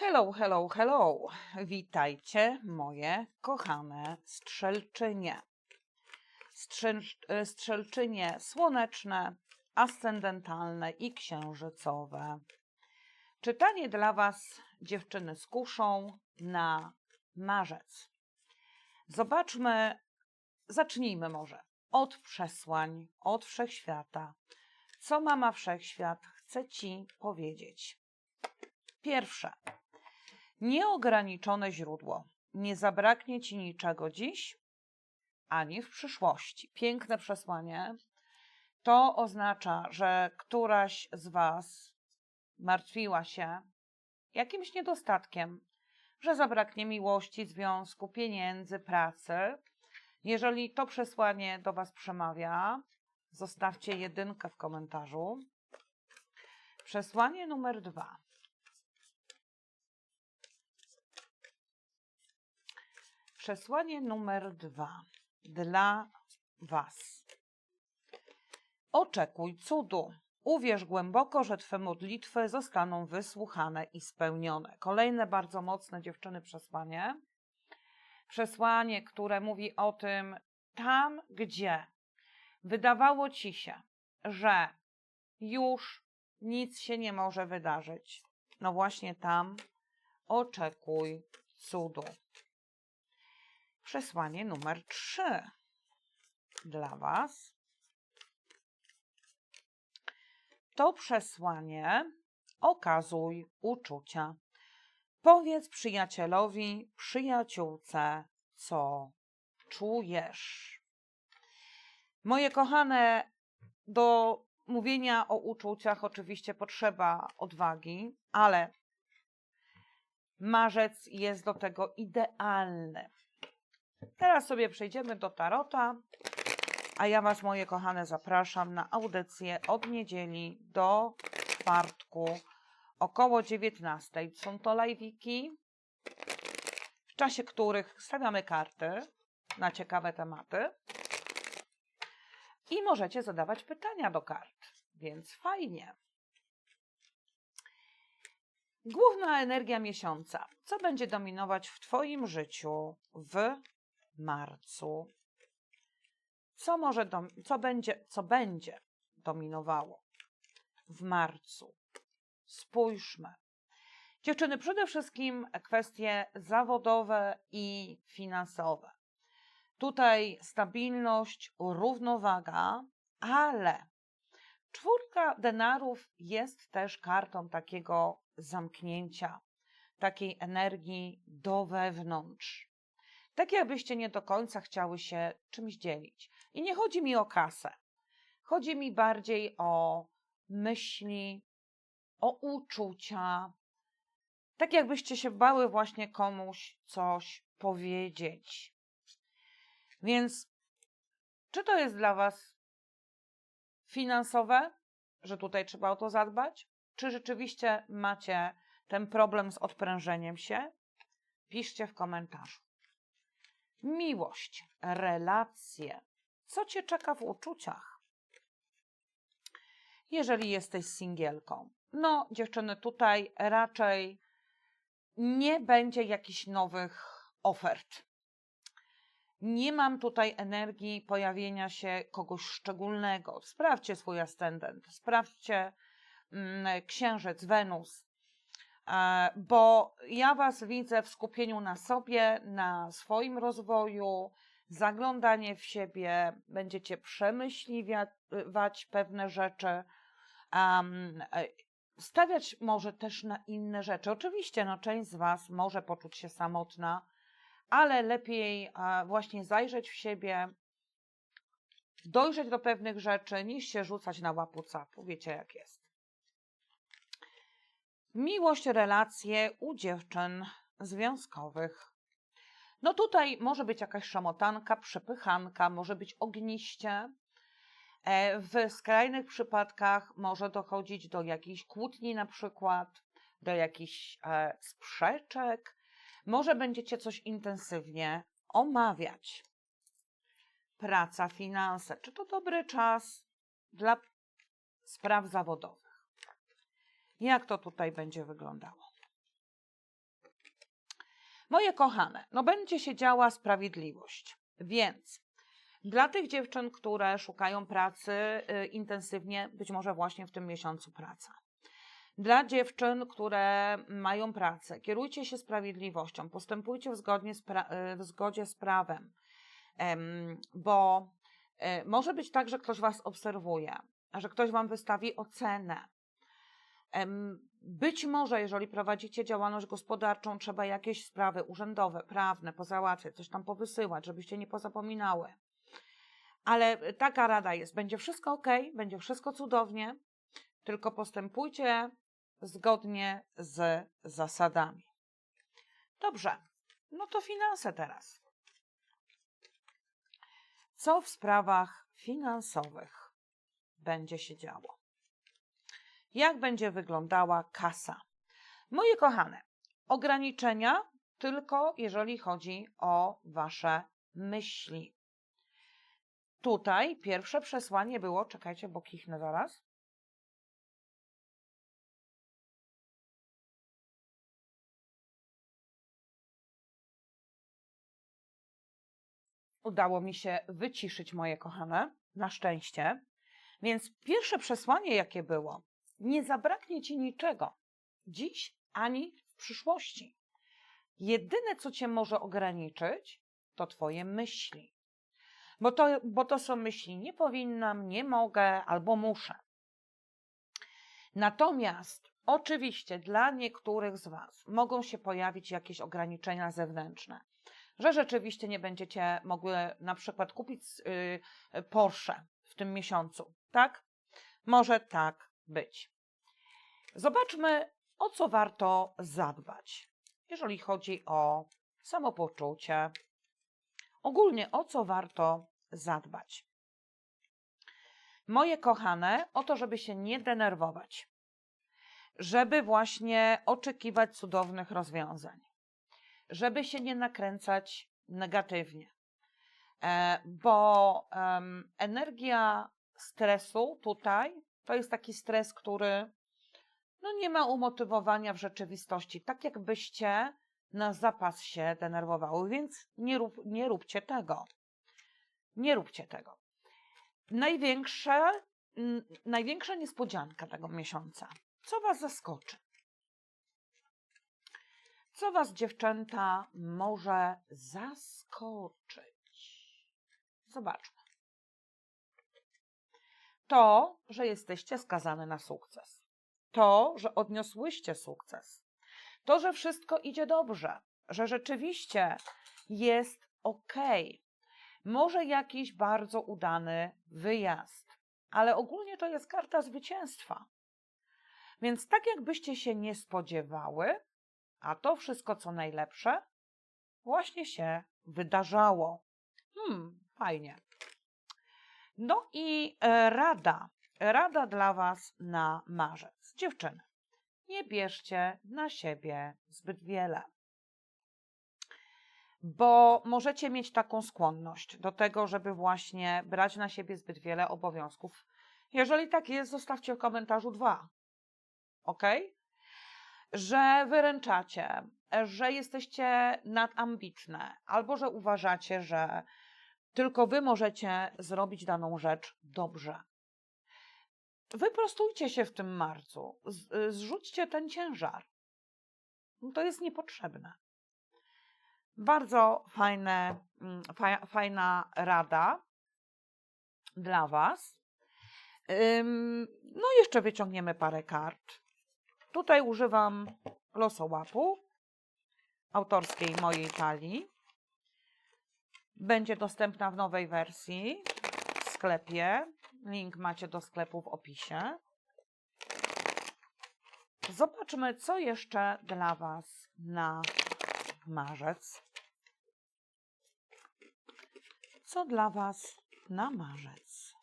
Hello, hello, hello. Witajcie, moje kochane strzelczynie. Strzel, e, strzelczynie słoneczne, ascendentalne i księżycowe. Czytanie dla Was, dziewczyny z kuszą, na marzec. Zobaczmy, zacznijmy może od przesłań, od wszechświata. Co mama wszechświat chce Ci powiedzieć? Pierwsze. Nieograniczone źródło. Nie zabraknie ci niczego dziś ani w przyszłości. Piękne przesłanie. To oznacza, że któraś z Was martwiła się jakimś niedostatkiem, że zabraknie miłości, związku, pieniędzy, pracy. Jeżeli to przesłanie do Was przemawia, zostawcie jedynkę w komentarzu. Przesłanie numer dwa. Przesłanie numer dwa dla Was. Oczekuj cudu. Uwierz głęboko, że Twe modlitwy zostaną wysłuchane i spełnione. Kolejne bardzo mocne dziewczyny przesłanie. Przesłanie, które mówi o tym, tam gdzie wydawało Ci się, że już nic się nie może wydarzyć. No właśnie tam oczekuj cudu. Przesłanie numer 3 dla Was. To przesłanie okazuj uczucia. Powiedz przyjacielowi, przyjaciółce, co czujesz. Moje kochane, do mówienia o uczuciach oczywiście potrzeba odwagi, ale marzec jest do tego idealny. Teraz sobie przejdziemy do tarota, a ja Was, moje kochane, zapraszam na audycję od niedzieli do czwartku około 19. Są to live'iki, w czasie których stawiamy karty na ciekawe tematy i możecie zadawać pytania do kart, więc fajnie. Główna energia miesiąca. Co będzie dominować w Twoim życiu w marcu? Co może dom, co będzie, co będzie dominowało w marcu? Spójrzmy. Dziewczyny, przede wszystkim kwestie zawodowe i finansowe. Tutaj stabilność, równowaga, ale czwórka denarów jest też kartą takiego zamknięcia, takiej energii do wewnątrz. Tak jakbyście nie do końca chciały się czymś dzielić. I nie chodzi mi o kasę. Chodzi mi bardziej o myśli, o uczucia. Tak jakbyście się bały właśnie komuś coś powiedzieć. Więc czy to jest dla Was finansowe, że tutaj trzeba o to zadbać? Czy rzeczywiście macie ten problem z odprężeniem się? Piszcie w komentarzu. Miłość, relacje. Co cię czeka w uczuciach? Jeżeli jesteś singielką. No, dziewczyny, tutaj raczej nie będzie jakichś nowych ofert. Nie mam tutaj energii pojawienia się kogoś szczególnego. Sprawdźcie swój ascendent, sprawdźcie mm, księżyc, Wenus, bo ja Was widzę w skupieniu na sobie, na swoim rozwoju, zaglądanie w siebie, będziecie przemyśliwać pewne rzeczy, um, stawiać może też na inne rzeczy. Oczywiście, no, część z Was może poczuć się samotna, ale lepiej e, właśnie zajrzeć w siebie, dojrzeć do pewnych rzeczy, niż się rzucać na łapu capu. Wiecie, jak jest. Miłość, relacje u dziewczyn związkowych. No tutaj może być jakaś szamotanka, przepychanka, może być ogniście. E, w skrajnych przypadkach może dochodzić do jakichś kłótni na przykład, do jakichś e, sprzeczek. Może będziecie coś intensywnie omawiać. Praca, finanse. Czy to dobry czas dla spraw zawodowych? Jak to tutaj będzie wyglądało? Moje kochane, no będzie się działa sprawiedliwość, więc dla tych dziewczyn, które szukają pracy y, intensywnie, być może właśnie w tym miesiącu praca. Dla dziewczyn, które mają pracę, kierujcie się sprawiedliwością, postępujcie w, zgodnie z pra- y, w zgodzie z prawem, Em, bo y, może być tak, że ktoś Was obserwuje, że ktoś Wam wystawi ocenę. Być może, jeżeli prowadzicie działalność gospodarczą, trzeba jakieś sprawy urzędowe, prawne pozałatwiać, coś tam powysyłać, żebyście nie pozapominały. Ale taka rada jest: będzie wszystko ok, będzie wszystko cudownie, tylko postępujcie zgodnie z zasadami. Dobrze, no to finanse teraz. Co w sprawach finansowych będzie się działo? Jak będzie wyglądała kasa? Moje kochane, ograniczenia tylko jeżeli chodzi o Wasze myśli. Tutaj pierwsze przesłanie było, czekajcie, bo kichnę zaraz. Udało mi się wyciszyć moje kochane, na szczęście. Więc pierwsze przesłanie, jakie było, nie zabraknie ci niczego dziś ani w przyszłości. Jedyne, co cię może ograniczyć, to twoje myśli. Bo to, bo to są myśli nie powinnam, nie mogę albo muszę. Natomiast oczywiście dla niektórych z Was mogą się pojawić jakieś ograniczenia zewnętrzne, że rzeczywiście nie będziecie mogły na przykład kupić y, Porsche w tym miesiącu, tak? Może tak być. Zobaczmy, o co warto zadbać, jeżeli chodzi o samopoczucie. Ogólnie o co warto zadbać. Moje kochane, o to, żeby się nie denerwować, żeby właśnie oczekiwać cudownych rozwiązań, żeby się nie nakręcać negatywnie, E, bo energia stresu tutaj to jest taki stres, który no nie ma umotywowania w rzeczywistości, tak jakbyście na zapas się denerwowały, więc nie, rób, nie róbcie tego. Nie róbcie tego. Największe, największa niespodzianka tego miesiąca. Co Was zaskoczy? Co Was, dziewczęta, może zaskoczyć? Zobaczmy. To, że jesteście skazane na sukces. To, że odniosłyście sukces. To, że wszystko idzie dobrze. Że rzeczywiście jest ok. Może jakiś bardzo udany wyjazd, ale ogólnie to jest karta zwycięstwa. Więc tak jakbyście się nie spodziewały, a to wszystko co najlepsze właśnie się wydarzało. Hmm, fajnie. No i e, rada. Rada dla Was na marzec. Dziewczyny, nie bierzcie na siebie zbyt wiele. Bo możecie mieć taką skłonność do tego, żeby właśnie brać na siebie zbyt wiele obowiązków. Jeżeli tak jest, zostawcie w komentarzu dwa. Ok? Że wyręczacie, że jesteście nadambitne, albo że uważacie, że tylko wy możecie zrobić daną rzecz dobrze. Wyprostujcie się w tym marcu, zrzućcie ten ciężar. To jest niepotrzebne. Bardzo fajne, mm, fa- fajna rada dla Was. No, jeszcze wyciągniemy parę kart. Tutaj używam losołapu autorskiej mojej talii. Będzie dostępna w nowej wersji w sklepie. Link macie do sklepu w opisie. Zobaczmy, co jeszcze dla Was na marzec. Co dla Was na marzec?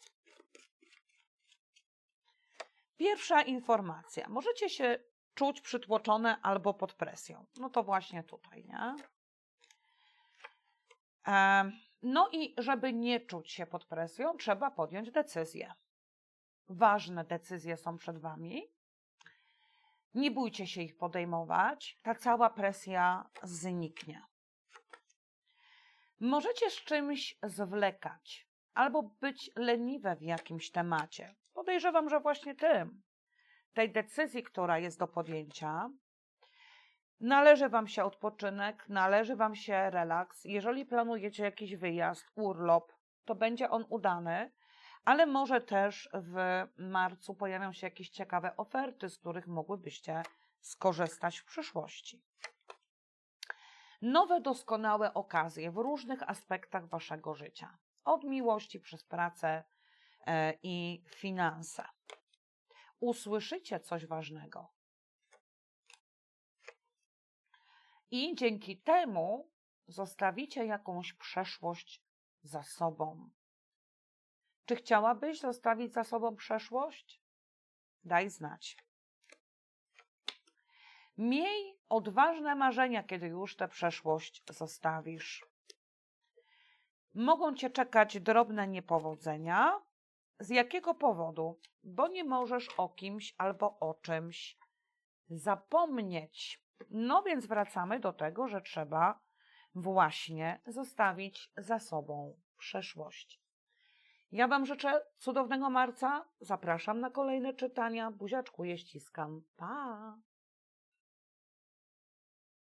Pierwsza informacja. Możecie się czuć przytłoczone albo pod presją. No to właśnie tutaj, nie? No i żeby nie czuć się pod presją, trzeba podjąć decyzję. Ważne decyzje są przed Wami. Nie bójcie się ich podejmować, ta cała presja zniknie. Możecie z czymś zwlekać albo być leniwe w jakimś temacie. Podejrzewam, że właśnie tym, tej decyzji, która jest do podjęcia, należy Wam się odpoczynek, należy Wam się relaks. Jeżeli planujecie jakiś wyjazd, urlop, to będzie on udany, ale może też w marcu pojawią się jakieś ciekawe oferty, z których mogłybyście skorzystać w przyszłości. Nowe, doskonałe okazje w różnych aspektach Waszego życia, od miłości przez pracę e, i finanse. Usłyszycie coś ważnego. I dzięki temu zostawicie jakąś przeszłość za sobą. Czy chciałabyś zostawić za sobą przeszłość? Daj znać. Miej odważne marzenia, kiedy już tę przeszłość zostawisz. Mogą cię czekać drobne niepowodzenia. Z jakiego powodu? Bo nie możesz o kimś albo o czymś zapomnieć. No więc wracamy do tego, że trzeba właśnie zostawić za sobą przeszłość. Ja Wam życzę cudownego marca. Zapraszam na kolejne czytania. Buziaczkuję, ściskam. Pa!